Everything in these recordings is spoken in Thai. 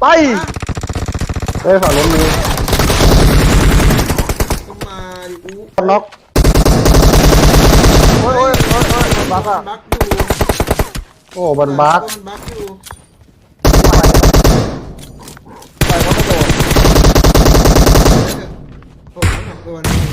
ไปเฮ้ยฝั่งนู้นมีก็มาดิอู้คนน็อกโอ้ยโอ้ยโอ้ยโอ้ยมันบักอะบักอยู่โอ้มันบักมันบักอยู่ไปก็ไม่โดนโอ้โหหนักตัวน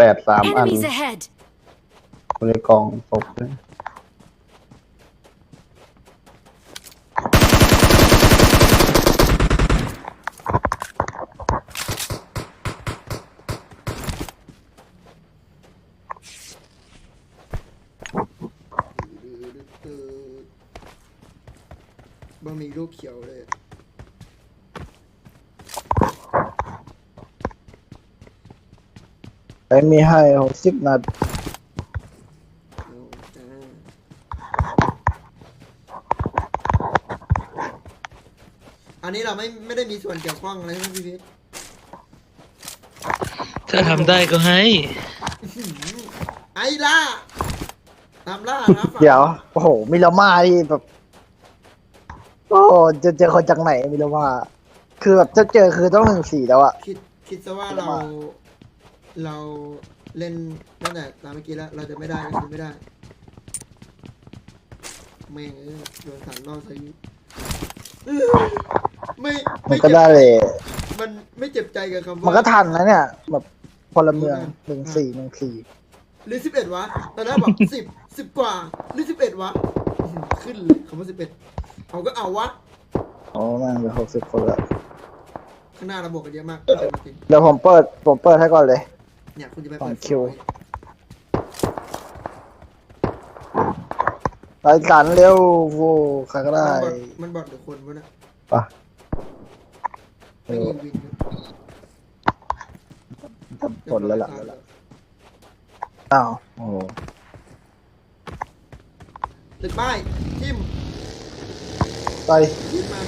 แปดสามอัน Enemies ahead! คนในกล่องตกเลย บะหมี่ลูกเขียวเลย ไป มีให้หกสิบนัดเอาจ้าอันนี้เราไม่ไม่ได้มีส่วนเกี่ยวข้องอะไรใช่ไหมพี่พิษถ้าทำได้ก็ให้ ไอ้ล่าตามล่านะฝั่งเดี๋ยว โอ้โห มิลามาที่แบบ โอ้จะเจอคนจากไหนมิลามา คือแบบจะเจอคือต้องหนึ่งสี่แล้วอะ คิดคิดซะว่าเรา เราเล่นตั้งแต่ตามเมื่อกี้แล้ว เราจะไม่ได้ก็คือไม่ได้แม่งเอ้ยโดนสามรอบซะอีกอื้อไม่มันไม่ก็เจ็บได้เลย มันไม่เจ็บใจกับคำว่า มันก็ทันนะเนี่ย แบบพลเมืองหนึ่งสี่หนึ่งสี่หรือสิบเอ็ดวะ ตอนแรกแบบสิบสิบ กว่า หรือสิบเอ็ดวะอื้อหือขึ้นเลยคำว่าสิบเอ็ดเอาก็เอาวะ โอ้แม่งเหลือหกสิบคนละข้างหน้าเราบวกกันเยอะมากจริงเดี๋ยวผมเปิดผมเปิดให้ก่อนเลยๆ เนี่ยคุณจะไปสอเปิงดคิวรายการเร็วโว้ใครก็มันได้บอดมันบอดหรือคนวะเนี่ยปะเอไม่อยิงวินอยู่ผลแล้วล่ะอ้าวโอ้โหตึกป้ายทิมไปทิมมา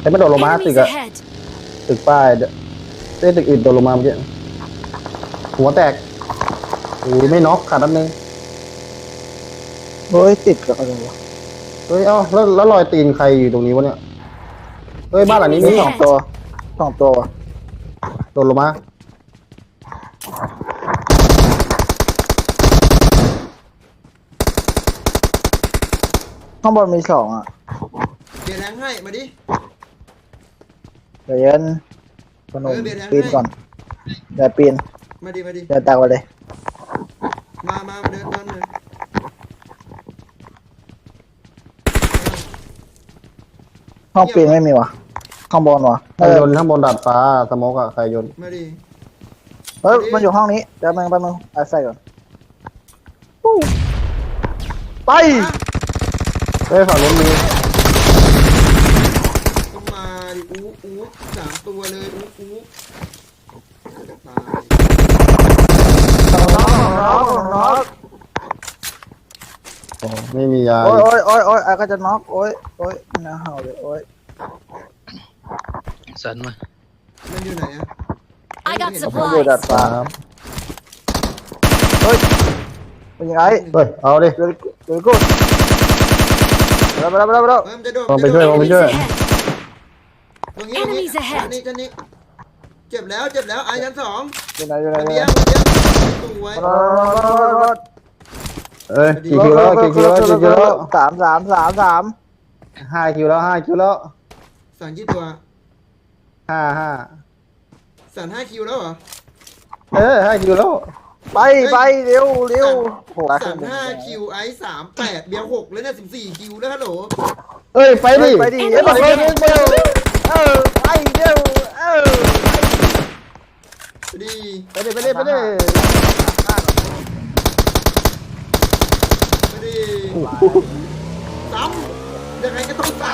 เฮ้ยไม่โดดลงมา Enemies ตึกอะ ahead! ตึกป้ายเดเต้นตึกอื่นโดดลงมาเมื่อกี้หัวแตกโอ้ยไม่น็อกขาดนัดนึงเฮ้ยติดกับอะไรวะเฮ้ยเอ้าแล้วแล้วรอยตีนใครอยู่ตรงนี้วะเนี่ยเฮ้ยบ้านหลังนี้มีสองตัวสองตัววะโดดลงมาข้างบนมีสองอะเบียร์แรงให้ มาดิ เดี๋ยวเย็นพนมเออเบียร์แดงปีนให้ ก่อนเดี๋ยวปีนมาดิมาดิเดี๋ยวตากไปเลยมามามาเดินต้นเลยห้องปีนไม่มีวะข้างบนวะใครโยนข้างบนดาดฟ้าสโมกอะใครโยนมาดิเฮ้ยมันอยู่ห้องนี้เดี๋ยวมึงแป๊บนึงเอาใส่ก่อนปู้ไปเฮ้ยฝั่งนู้นมี ต้องมาดิ อู้อู้สามตัวเลยอู้อู้จะตายน็อกน็อกน็อกโอ้ไม่มียาโอ้ยโอ้ยโอ้ยโอ้ยไอ้ก็จะน็อกโอ้ยโอ้ยน่าเห่าเลยโอ้ยสันมามันอยู่ไหนอะ I got ผมอยู่ดาด supplies! ฟ้าเฮ้ยเป็นยังไงเฮ้ยเอาดิ เดี๋ยวเดี๋ยวกูไปแล้วไปแล้วไปแล้วไปแล้วเฮ้ยมันจะโดดลองไปช่วยลองไป Enemies ช่วย ahead! ตรงนี้ตรงนี้ Enemies ahead อันนี้จะนี้ เจ็บแล้วเจ็บแล้วไอ้ชั้นสองอยู่ไหนอยู่ไหนระอยู่เบีไหยนงระเบียงสวยรถรถรถรถเอ้ยกี่คิวแล้วกี่คิวแล้วกี่คิวแล้วสามสามสามสามห้าคิวแล้วห้าคิวแล้วสันกี่ตัวห้าห้าสันห้าคิวแล้วเหรอเออห้าคิวแล้วไปไปเร็วเร็วโหสันห้าคิวไอ้สามแปดเบียร์หกแล้วเนี่ยสิบสี่คิวแล้วฮัลโหลเอ้ยไปดิไปดิเอ้ยไปดิ เร็วเออไปเร็วเออดีไปดิไปดิไปดิไปดีซ้ำยังไงก็ต้องซ้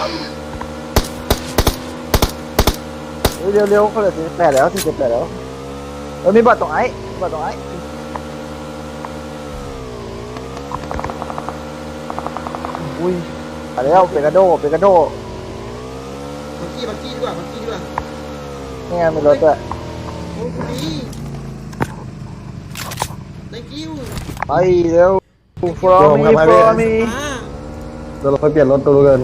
เฮ้ยเร็วๆเขาเหลือสี่แปดแล้วสี่สิบแปดแล้วเออมีบัตรตรงไอ้บัตรตรงไอ้อุ้ยมาแล้วเปกาโดเปกาโดำ บักกี้บักกี้ดีกว่าบักกี้ดีกว่านี่ไงมีรถด้วยโอ้คุณดี thank you ไปเร็ว follow me follow me มาเดี๋ยวเราค่อยเปลี่ยนรถตัวกัน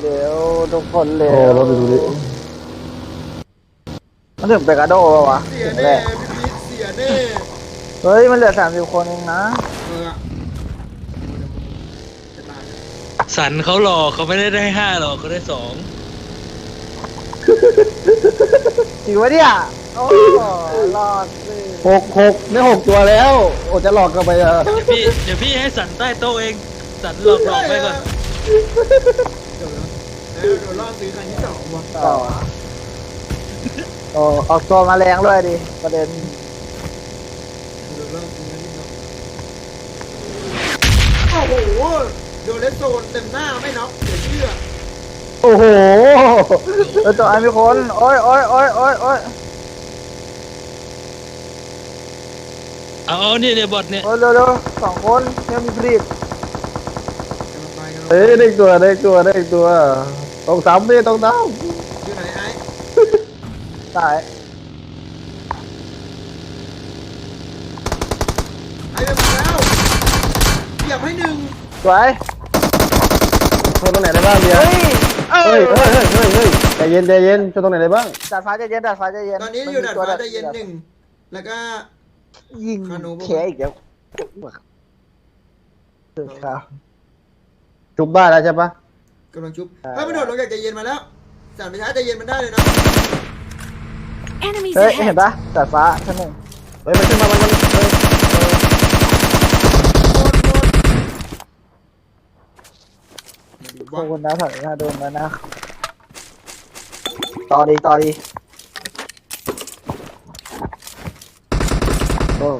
เร็วทุกคนเร็โอ้วรถดูดิมันถึงเปกาโดแล้ววะเสียถึงแน่แล้วพี่พีทเสียแน่เฮ้ยมันเหลือสามสิบคนเองนะเออจะตาย สันเขาหลอกเขาไม่ได้ได้ห้าหรอกเขาได้สองจริงวะเนี่ยโอ้รอดสิหกหกได้หกตัวแล้วโอ้จะหลอกกันไปอะเดี๋ยวพี่เดี๋ยวพี่ให้สันใต้โต๊ะเอง สันหลอกหลอกไปก่อนเดี๋ยวนะเดี๋ยวโดนล่อซื้อคันที่สองว่ะต่อโอ้ออกตัวมาแรงด้วยดิประเด็นโดนล่อซื้อคันที่สองโอ้โห โดนเลสโซนเต็มหน้าไม่น็อกเดี๋ยวเชื่อโอ้โหเออตัวไอ้มีคนโอ้ยโอ้ยโอ้ยโอ้ยโอ้ยเอาเอาเนี่ยเนี่ยบอทเนี่ยโอ้ยเร็วเร็วสองคนยังมีผลิตกำลังไปกำลังไปเอ้ยได้อีกตัวได้อีกตัวได้อีกตัวต้องซ้ำดิต้องซ้อยู่ไหนไอ้ตายไอ้เดินมาแล้วเหยียบให้หนึ่งสวยำ ชนตรงไหนได้บ้างเบียเฮ้ร์ยเออเฮ้ยเฮ้ยเฮ้ยเฮ้ยเฮ้ยใจเย็นใจเย็นชนตรงไหนได้บ้างดาดฟ้าใจเย็นดาดฟ้าใจเย็นตอนนี้อยู่ดาดฟ้าได้เย็นหนึ่งแล้วก็ ยิงคานูปะแขอีกแล้วเออครับจุบบ้านแล้วใช่ปะ กำลังชุบอ่าเฮ้ยมันโดดลงจากใจเย็นมาแล้วสั่นไปช้าใจเย็นมันได้เลยนะ Enemies เฮ้ยเห็น ahead! ปะดาดฟ้าชั้นหนึ่งเฮ้ยมันขึ้นมามันมันเฮ้ย โดนโดนมาดูโดว่านนะถังหน้าโดนนะนะต่อดีต่อดีโอ้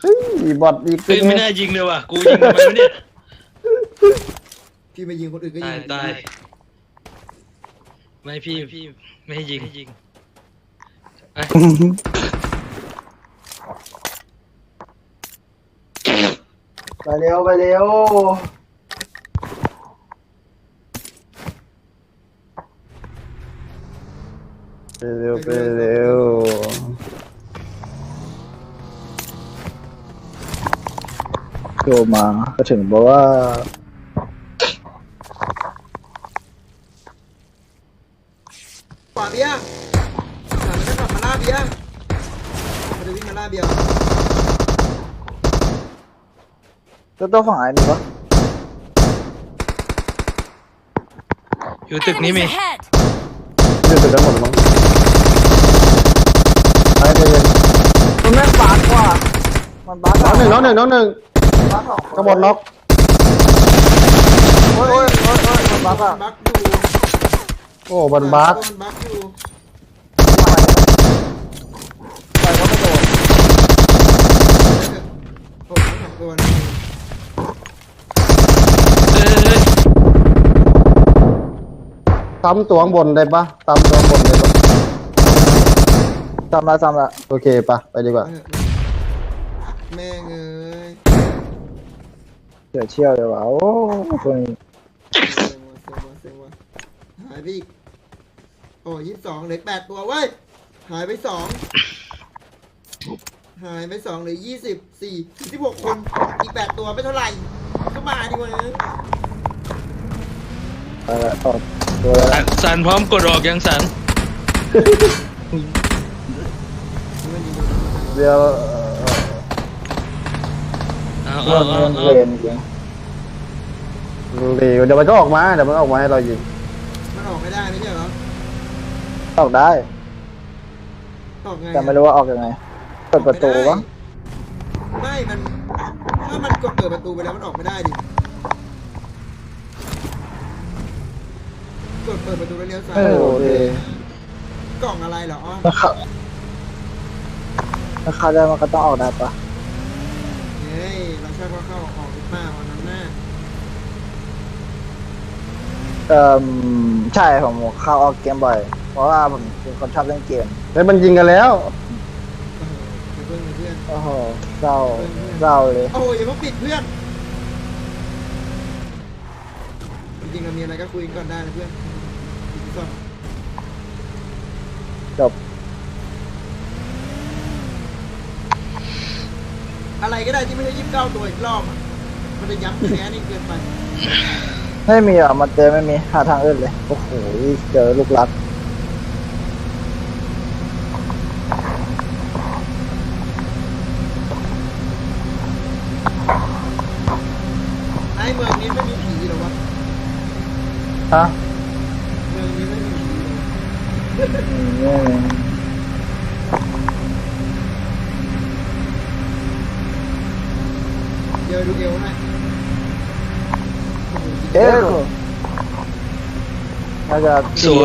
เฮ้ยบอทอีกเฮ้ยไม่น่ายิงเลยว่ะ กูยิงทำไมวะเนี่ย พี่ไปยิงคนอื่นก็ยิตายงตายไม่พี่พี่ไม่ให้ยิงยิงเอ้ยไปเร็วไปเร็ว ไป เร็วไปเร็วโยมาก็ถึงบอกว่าขวาเบียร์สั่นแล้วก็กลับมาล่าเบียร์มันจะวิ่งมาล่าเบียร์ตัวตัวฝั่งไหนมีปะอยู่ตึกนี้ Enemies มี ahead! ยืดตึกกันหมดแล้วมั้ง ใจเย็นมันแม่งบาดกว่า มันบาดน้องหนึ่งน้องหนึ่งน้องหนึ่งบาดสองกระบอกน็อกโอ้ยโอ้ยโอ้ยโอ้ยมันบาดอะบักอยู่โอ้บันบาสมันบักอยู่ไปก็ไม่โดนโอ้โหสองตัวนะเอ้ยเอ้ยซ้ำตัวข้างบนได้ปะซ้ำตัวข้างบนได้ปะ จำละจำละโอเคปะไปดีกว่าแม่งเอ้ยเดี๋ยวเชี่ยวเดี๋ยวว่ะโอ้คนนี้เซ็งว่ะเซ็งว่ะเซ็งว่ะหายไปอีกโอ้ยี่สิบสองเหลือแปดตัวเว้ยหายไปสองหายไปสองเหลือยี่สิบสี่สิบหกคนอีกแปดตัวไม่เท่าไหร่ก็มาดีกว่าเออต่อตัวละสันสันพร้อมกดออกยังสัน เดี๋ยวเอาเรื่เอาองเอาอเอาเรียนเดี๋ยวเดี๋ยวมันก็ออกมาเดี๋ยวมันออกมาให้เรายิงมันออกไม่ได้ไม่ใช่เหรอออกได้ ออกไงแต่ไม่รู้ว่าออกยังไงเปิดประตูวะไม่มันถ้ามันกดเปิดประตูไปแล้วมันออกไม่ได้ดิกดเปิดประตูแล้วเลี้ยวซ้ายเออโอเคกล่องอะไรเหรออ๋อถ้าเขา ถ้าเขาได้มันก็ต้องออกได้ปะเฮ้ยเราชอบว่าเข้าออกหรือเปล่าวันนั้นน่ะเอ่อใช่ผมเข้าออกเกมบ่อย เพราะว่าผมเป็นคนชอบเล่นเกมเฮ้ยมันยิงกันแล้วโอ้โหอย่าเพิ่งเลยเพื่อน โอ้โหเศร้าเศร้าเลยโอ้โหอย่าเพิ่งปิดเพื่อน จริงๆเรามีอะไรก็คุยกันก่อนได้นะเพื่อนปิดก่อนจบ อะไรก็ได้ที่ไม่ใช่ยี่สิบเก้าตัวอีกรอบอะมันจะย้ำแค้นนี่เกินไปไม่มีอะมันเจอไม่มีหาทางอื่นเลย โอ้โหเจอลูกรักไอ้เมืองนี้ไม่มีผีเหรอวะฮะเมืองนี้ไม่มีผีเหรอ อืม ไม่มีเดี๋ยวดูเอวให้โอ้โห เอ๊ะน่าจะ สว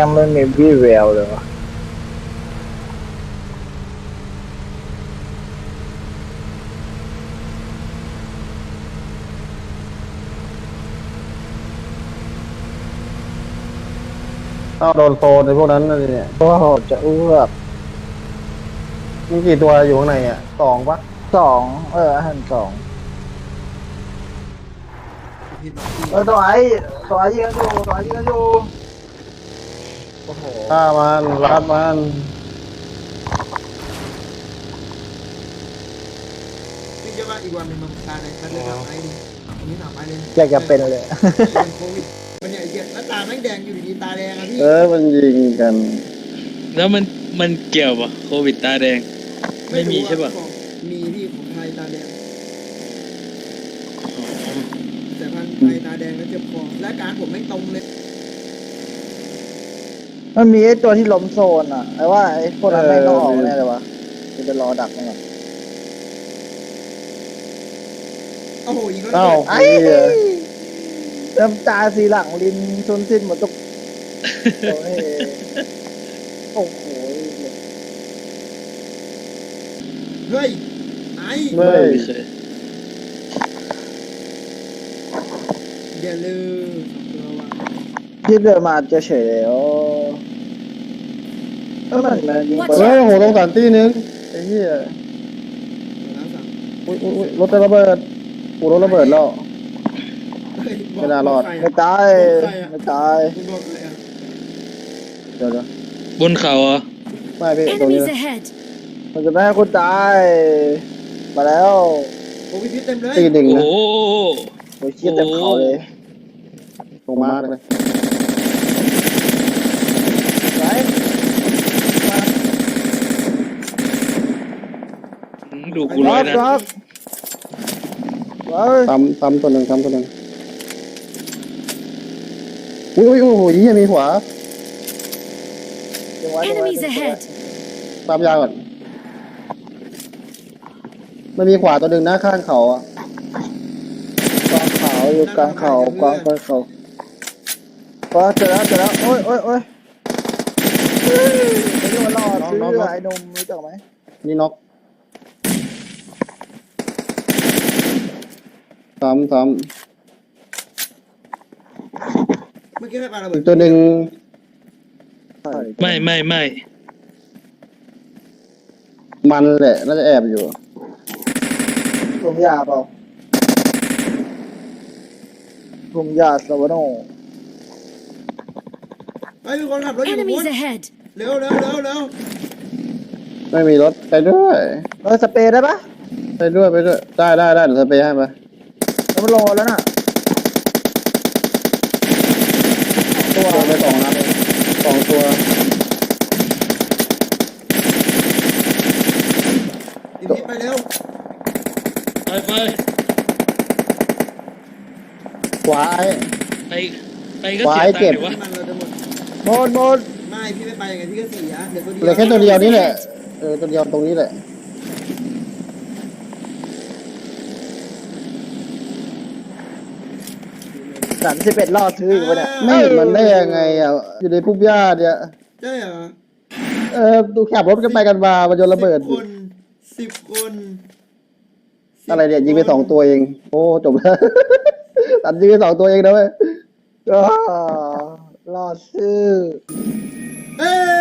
ยได้ได้เยี่ยมเยี่ยมแฮมไม่มีวี่แววเลยวะเอาโดนโซนในพวกนั้นนั่นเนี่ยโอ้โหจะอ้วกมีกี่ตัวอยู่ข้างในอะสองปะสองเอออาหันสองผิดเออตัวไอ้ตัวไอ้ยิงกันอยู่ตัวไอ้ยิงกันอยู่โอ้โหฆ่ามันรัดมันพี่จะว่าอีกวันหนึ่งมันตายในคันเลยถามไอ้ดิอันนี้ถามไอ้เลยอยากจะเป็นเลย เป็นโควิดมันเนี่ยไอ้เหี้ยแล้วตาแม่งแดงอยู่ดีๆตาแดงอะพี่เออมันยิงกันแล้วมันมันเกี่ยวปะโควิดตาแดง ไม่มีรู้ใช่ปะของมีพี่ของไทยตาแดง แต่พันธุ์ไทยตาแดงแล้วเจ็บคอและการผมแม่งตรงเลย มันมีไอ้ตัวที่ล้มโซนอะไอ้ว่าไอ้พวกนั้นไม่ต้องออกแน่เลยวะจะไปรอดักมันก่อนโอ้โหยิงแล้วเอ้าไอ้ไอ้เหี้ยน้ำตาสีหลังริมชนสิ้นหมดทุกโอ้ยโอ้โหเฮ้ยไอ้เฮ้ยไม่เคยอย่าลืมตัววะที่เดินมาจะเฉยแล้ว เออมันมันยิงไปเฮ้ยโอ้โหตรงสถานที่นึงไอ้เหี้ยตัวละสั่งอุ้ยอุ้ยอุ้ยรถจะระเบิดกูรถระเบิดแล้วเฮ้ยบกไม่น่ารอดบกใคไม่อะตายไม่ตายคุณบอกใครอะเดี๋ยวเดี๋ยวบนเขาเหรอไม่พี่ตรงนี้ Enemies นะ ahead! มันจะไม่ให้คุณตาย มาแล้วโอ้ยพิษเต็มเลยตีดิ่งโอ้นะโหโอ้ยเชี่ยเต็มเขาเลยตรงมาร์กเลย ไหน อืม ดูกูร้อยนะล็อกเฮ้ยซ้ำซ้ำตัวหนึ่งซ้ำตัวหนึ่งอุ้ยอุ้ยโอ้โหเหี้ยมีขวาดึงไว้ดึงไว้ Enemies ดึงไว้ ahead! ตามยาก่อนมันมีขวาตัวหนึ่งหน้าข้างเขาอะกองเขาอยู่กลางเขากองกลางเขาก็เจอแล้วเจอแล้วโอ้ยโอ้ยโอ้ยเฮ้ยไม่ได้มารอดซื้อไอ้หนมรู้จักไหมนี่น็อก ซ้ำซ้เมื่อกี้ใครปาระำเบิอีดกตัวหนึ่งไม่ไม่ไม่มันแหละ น่าจะแอบอยู่ ผมยาเปล่าผมยาสวโนเฮ้ยมีคนขับรถอยู่บน Enemies ahead! เร็วเร็วเร็วเร็วไม่มีรถไปด้วย เออสเปรย์ได้ปะไปด้วยไปด้วย ได้ได้ได้เดี๋ยวสเปรย์ให้ไป มันลงแล้วน่ะตัวไปสองนัดสองตัวอีกนิดไปเร็วไปไปวายไปไปก็วาเสียตังเจ็บค์เดี๋ยวะมันเราจะหมดหมดหมดไม่พี่ไม่ไปยังไงพี่ก็เสียเหลือตัวเดียวเหลือแค่ตัวเดียวนี่แหละเออตัวเดียวตรงนี้แหละ สามสิบเอ็ดรอดซื้ออีกวะเนี่ย ไม่เห็นมันได้ยังไงอะ อยู่ในพุ่มหญ้าเนี่ย ใช่เหรอเออดูขับรถกันไปกันมามันโยนระเบิด สิบคนสิบคนสิบอะไรเนี่ยยิงไปคนสองตัวเอง โอ้จบแล้ว ตัดยิงไปสองตัวเองนะเว้ยก็รอดซื้อ เอ้ย